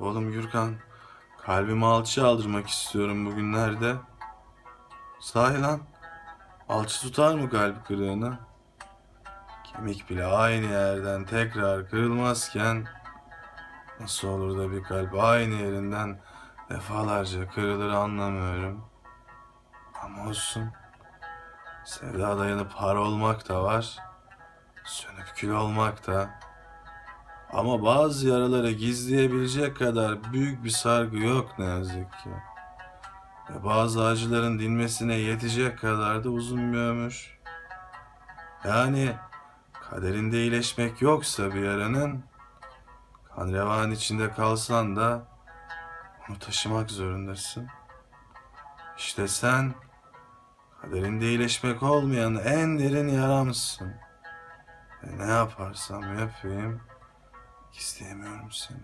Oğlum Gürkan, kalbimi alçıya aldırmak istiyorum bugünlerde. Sahi lan, alçı tutar mı kalp kırığını? Kemik bile aynı yerden tekrar kırılmazken nasıl olur da bir kalp aynı yerinden defalarca kırılır anlamıyorum. Ama olsun. Sevda dayanıp har olmak da var. Sönüp kül olmak da. Ama bazı yaraları gizleyebilecek kadar büyük bir sargı yok ne yazık ki. Ve bazı acıların dinmesine yetecek kadar da uzun bir ömür. Yani kaderinde iyileşmek yoksa bir yaranın, kan revan içinde kalsan da onu taşımak zorundasın. İşte sen kaderinde iyileşmek olmayan en derin yaramsın. Ve ne yaparsam yapayım isteyemiyorum seni.